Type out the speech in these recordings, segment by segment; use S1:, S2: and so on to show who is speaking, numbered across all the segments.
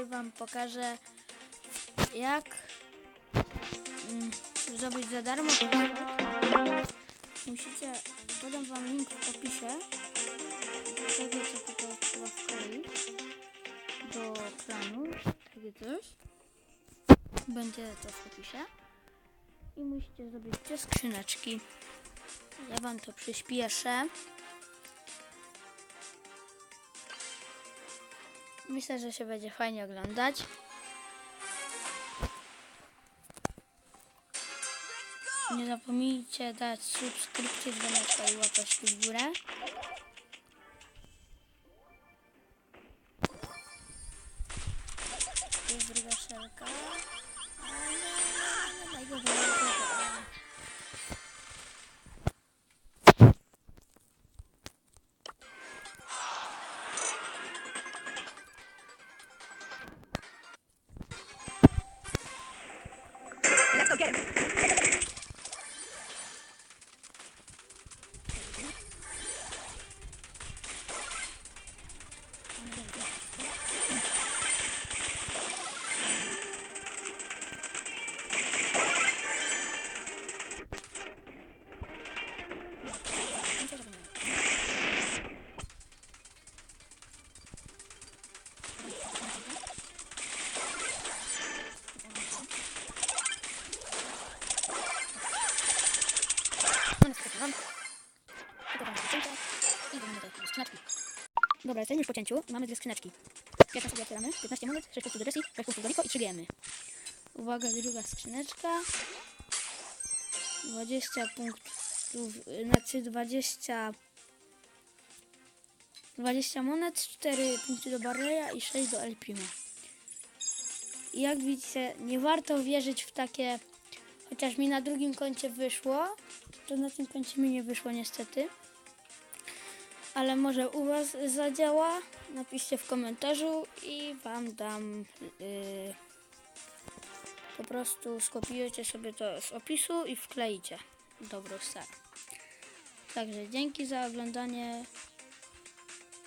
S1: dzisiaj Wam pokażę jak mm, zrobić za darmo. Musicie, podam Wam link w opisie tego co tutaj trzeba wkleić do planu, takie coś. Będzie to w opisie. I musicie zrobić te skrzyneczki. Ja Wam to przyspieszę. Myślę, że się będzie fajnie oglądać. Nie zapomnijcie dać subskrypcję, dzwoneczka i łapeczki w górę. Jest druga szelka. again. I mamy te skrzyneczki. Dobra, jesteśmy już po cięciu. Mamy dwie skrzyneczki. Pierwszą sobie otwieramy. 15 monet, 6 punktów do Resi, 6 punktów do Rico i 3 gemy. Uwaga, druga skrzyneczka. 20 punktów, znaczy 20 20 monet, 4 punkty do Barleya i 6 do El Primo. I jak widzicie, nie warto wierzyć w takie, chociaż mi na drugim koncie wyszło, na tym koncie mi nie wyszło niestety. Ale może u Was zadziała? Napiszcie w komentarzu i Wam dam. Yy, po prostu skopiujecie sobie to z opisu i wkleicie do Browsera. Także dzięki za oglądanie.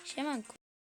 S1: Siemanku.